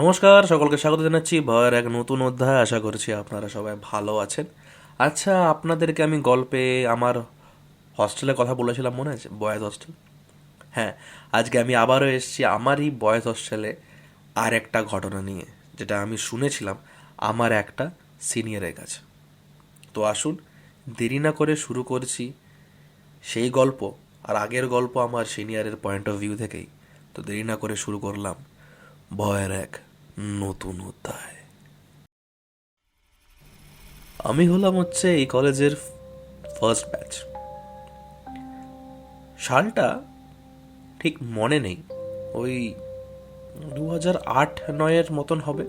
নমস্কার, সকলকে স্বাগত জানাচ্ছি। ভয়ের এক নতুন অধ্যায়, আশা করছি আপনারা সবাই ভালো আছেন। আচ্ছা আপনাদেরকে আমি গল্পে আমার হস্টেলের কথা বলেছিলাম, মনে আছে? বয়েজ হস্টেল হ্যাঁ আজকে আমি আবারও এসেছি আমারই বয়েজ হস্টেলে আর একটা ঘটনা নিয়ে, যেটা আমি শুনেছিলাম আমার একটা সিনিয়রের কাছে। তো আসুন, দেরি না করে শুরু করছি সেই গল্প আর আগের গল্প আমার সিনিয়রের পয়েন্ট অফ ভিউ থেকেই। তো দেরি না করে শুরু করলাম, ভয়ের এক নতুন অধ্যায় আমি হলাম হচ্ছে এই কলেজের ফার্স্ট ব্যাচ সালটা ঠিক মনে নেই। ওই দু হাজার আট নয়ের মতন হবে।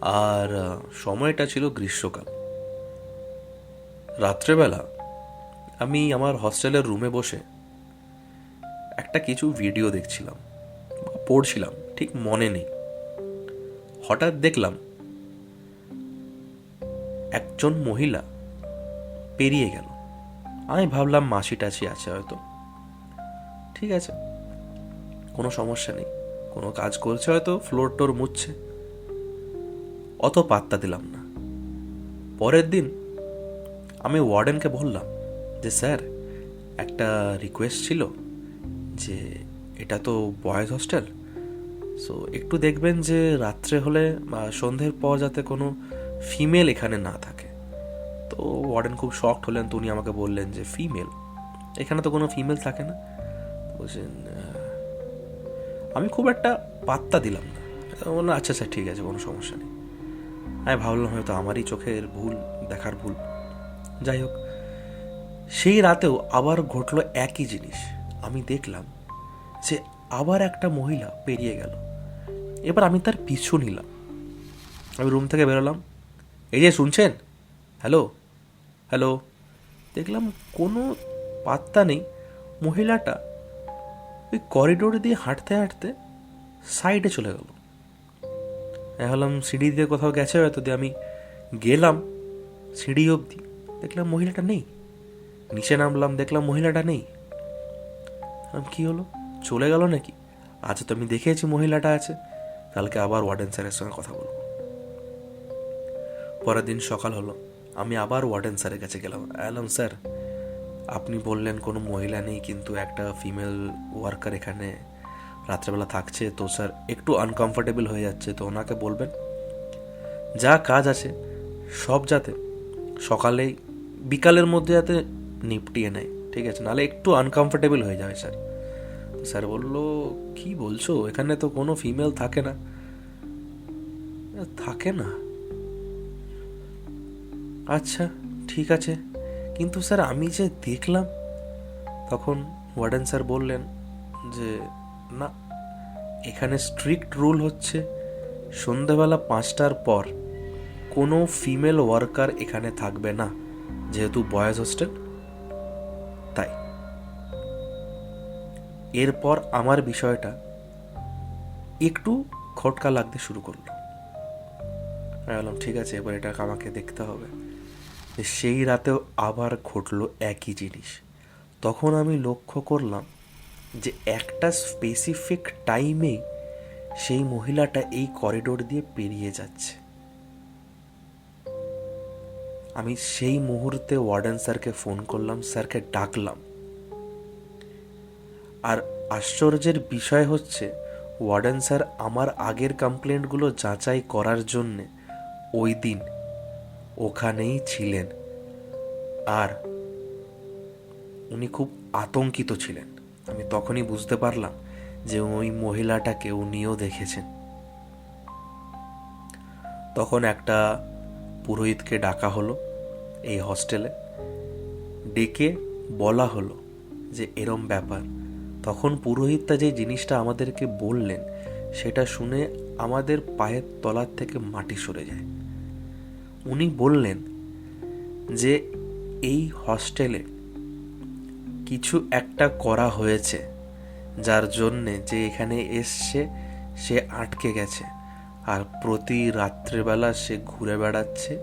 আর সময়টা ছিল গ্রীষ্মকাল। রাত্রেবেলা আমি আমার হস্টেলের রুমে বসে একটা কিছু ভিডিও দেখছিলাম পড়ছিলাম, ঠিক মনে নেই। হঠাৎ দেখলাম একজন মহিলা পেরিয়ে গেল। আমি ভাবলাম মাসি টাছি আছে হয়তো। ঠিক আছে, কোনো সমস্যা নেই, কোনো কাজ করছে হয়তো ফ্লোর টোর মুছছে। অত পাত্তা দিলাম না। পরের দিন আমি ওয়ার্ডেনকে বললাম যে, স্যার, একটা রিকোয়েস্ট ছিল যে, এটা তো বয়েজ হস্টেল সো একটু দেখবেন যে রাত্রে হলে বা সন্ধ্যের পর যাতে কোনো ফিমেল এখানে না থাকে। তো ওয়ার্ডেন খুব শকড হলেন, তো উনি আমাকে বললেন যে ফিমেল এখানে তো কোনো ফিমেল থাকে না? বলছেন আমি খুব একটা পাত্তা দিলাম না। বললাম আচ্ছা আচ্ছা ঠিক আছে, কোনো সমস্যা নেই। আমি ভাবলাম হয়তো আমারই চোখের ভুল, দেখার ভুল। যাই হোক, সেই রাতেও আবার ঘটলো একই জিনিস। আমি দেখলাম যে আবার একটা মহিলা পেরিয়ে গেল। এবার আমি তার পিছু নিলাম। আমি রুম থেকে বেরোলাম। এই যে, শুনছেন? হ্যালো? হ্যালো? দেখলাম কোনো পাত্তা নেই। মহিলাটা ওই করিডোর দিয়ে হাঁটতে হাঁটতে সাইডে চলে গেল। ভাবলাম, সিঁড়ি দিয়ে কোথাও গেছে হয়তো, দিয়ে আমি গেলাম সিঁড়ি অবধি। দেখলাম মহিলাটা নেই। নিচে নামলাম, দেখলাম মহিলাটা নেই। কি হলো? চলে গেল নাকি? আচ্ছা তো আমি দেখেছি মহিলাটা আছে। কালকে আবার ওয়ার্ডেন স্যারের সঙ্গে কথা বলব। পরের দিন সকাল হলো। আমি আবার ওয়ার্ডেন স্যারের কাছে গেলাম। এলাম স্যার, আপনি বললেন কোনো মহিলা নেই, কিন্তু একটা ফিমেল ওয়ার্কার এখানে রাত্রেবেলা থাকছে। তো স্যার, একটু আনকমফোর্টেবল হয়ে যাচ্ছে, তো ওনাকে বলবেন। যা কাজ আছে, সব যাতে সকালেই, বিকালের মধ্যে যাতে নিপটিয়ে নেয়, ঠিক আছে? নাহলে একটু আনকমফোর্টেবল হয়ে যাবে স্যার। স্যার বলল, কি বলছো? এখানে তো কোনো ফিমেল থাকে না। থাকে না? আচ্ছা ঠিক আছে। কিন্তু স্যার, আমি যে দেখলাম তখন ওয়ার্ডেন স্যার বললেন যে, না, এখানে স্ট্রিক্ট রুল হচ্ছে সন্ধ্যাবেলা পাঁচটার পর কোনো ফিমেল ওয়ার্কার এখানে থাকবে না, যেহেতু বয়েজ হোস্টেল। এরপর আমার বিষয়টা একটু খটকা লাগতে শুরু করল। আমি বললাম, ঠিক আছে, এবার এটা আমাকে দেখতে হবে। সেই রাতেও আবার ঘটলো একই জিনিস। তখন আমি লক্ষ্য করলাম যে একটা স্পেসিফিক টাইমে সেই মহিলাটা এই করিডোর দিয়ে পেরিয়ে যাচ্ছে। আমি সেই মুহূর্তে ওয়ার্ডেন স্যারকে ফোন করলাম স্যারকে ডাকলাম। আর আশ্চর্যের বিষয় হচ্ছে, ওয়ার্ডেন স্যার আমার আগের কমপ্লেন্টগুলো যাচাই করার জন্যে ওই দিন ওখানেই ছিলেন। আর উনি খুব আতঙ্কিত ছিলেন। আমি তখনই বুঝতে পারলাম যে ওই মহিলাটাকে উনিও দেখেছেন। তখন একটা পুরোহিতকে ডাকা হলো এই হস্টেলে। ডেকে বলা হলো যে এরম ব্যাপার। তখন পুরোহিতটা যে জিনিসটা আমাদেরকে বললেন, সেটা শুনে আমাদের পায়ের তলার থেকে মাটি সরে যায়। উনি বললেন যে, এই হস্টেলে কিছু একটা করা হয়েছে, যার জন্যে যে এখানে এসছে, সে আটকে গেছে। আর প্রতি রাত্রেবেলা সে ঘুরে বেড়াচ্ছে,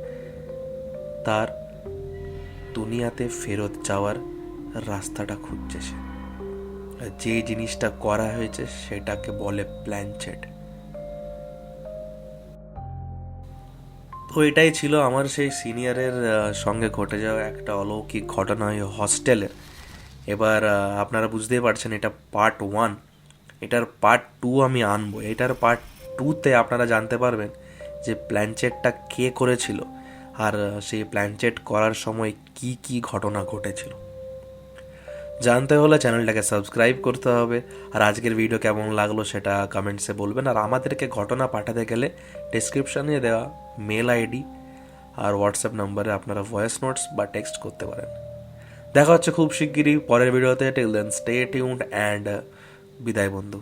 তার দুনিয়াতে ফেরত যাওয়ার রাস্তাটা খুঁজছে সে। যে জিনিসটা করা হয়েছে সেটাকে বলে প্ল্যানচেট তো এটাই ছিল আমার সেই সিনিয়রের সঙ্গে ঘটে যাওয়া একটা অলৌকিক ঘটনা ওই হস্টেলের এবার আপনারা বুঝতেই পারছেন এটা পার্ট ওয়ান এটার পার্ট টু আমি আনব। এটার পার্ট টুতে আপনারা জানতে পারবেন যে প্ল্যানচেটটা কে করেছিল আর সেই প্ল্যানচেট করার সময় কি কি ঘটনা ঘটেছিল। জানতে হলে চ্যানেলটাকে সাবস্ক্রাইব করতে হবে। আর আজকের ভিডিও কেমন লাগল সেটা কমেন্টসে বলবেন। আর আমাদেরকে ঘটনা পাঠাতে গেলে ডিসক্রিপশানে দেওয়া মেল আইডি আর হোয়াটসঅ্যাপ নম্বরে আপনারা ভয়েস নোটস বা টেক্সট করতে পারেন। দেখা হচ্ছে খুব শিগগিরই পরের ভিডিওতে till then stay tuned and বিদায় বন্ধু।